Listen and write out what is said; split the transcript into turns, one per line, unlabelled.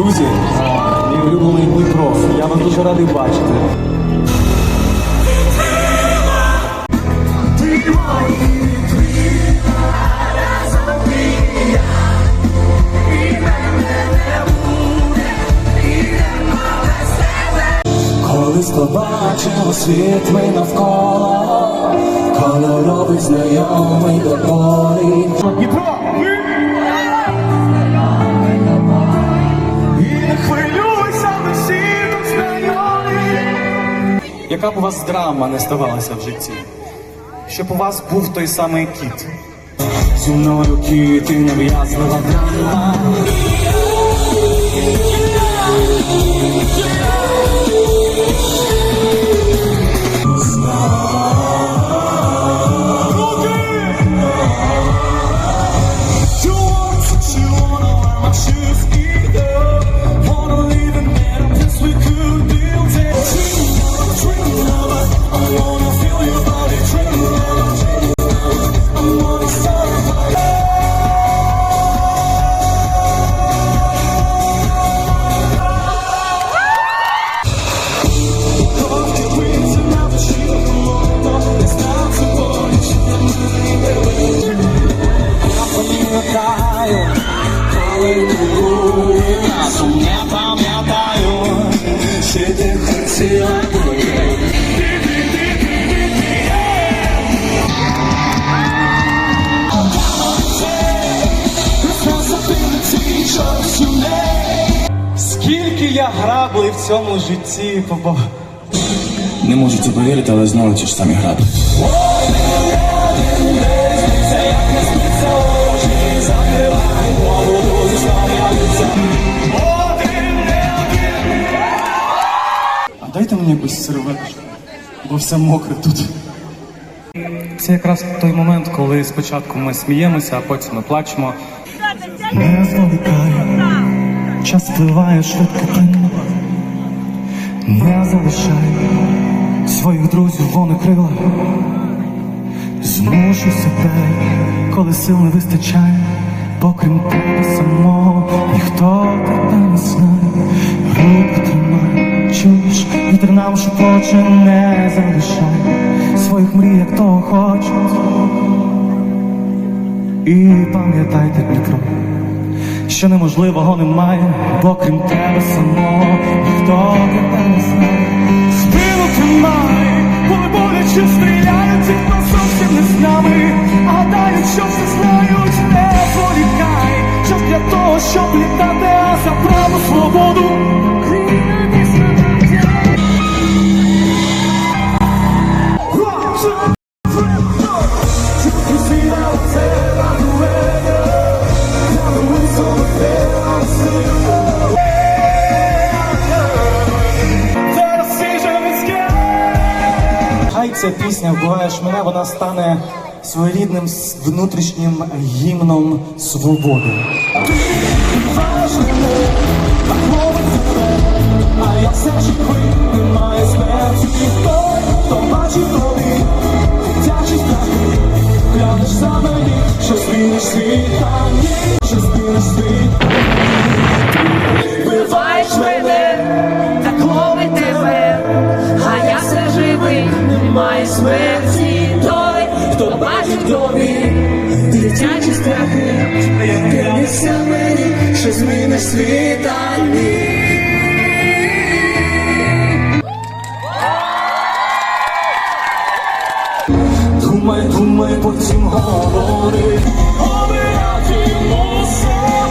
Друзі, мій улюблений Дмитро, я вас дуже радий бачити. Колись побачив світ ми навколо, кольоровий знайомий до Яка б у вас драма не ставалася в житті? Щоб у вас був той самий кіт. Зі мною кіти нав'язлива драма. Я граблий в цьому житті побав.
Не можу це повірити, але знову ті ж самі граби.
А дайте мені якусь серветочку, бо все мокре тут. Це якраз той момент, коли спочатку ми сміємося, а потім ми плачемо. Не зволікай, час впливає швидко плине. Не залишай своїх друзів вони крила. Змушуй себе, коли сил не вистачає, бо крім тебе самого ніхто тебе не знає. Руку тримай, чуєш, вітер нам шепоче, не залишай своїх мрій, як того хочуть. І пам'ятайте, Дмитро, що неможливого немає, бо крім тебе самого ніхто тебе не знає. Спину тримай, коли боляче стріляють, ті, хто зовсім не з нами, Хай ця пісня вбиваєш мене, вона стане своєрідним внутрішнім гімном свободи. А я все живий, немає смерті хто бачить тобі дитячі страхи, глянеш за що зміниш світ, ні, що зміниш світ.
Немає смерті той, хто бачить тобі дитячі страхи, клянешся мені, що зміниш світ, а ні.
Думай, думай, потім говори. Обирати мусимо.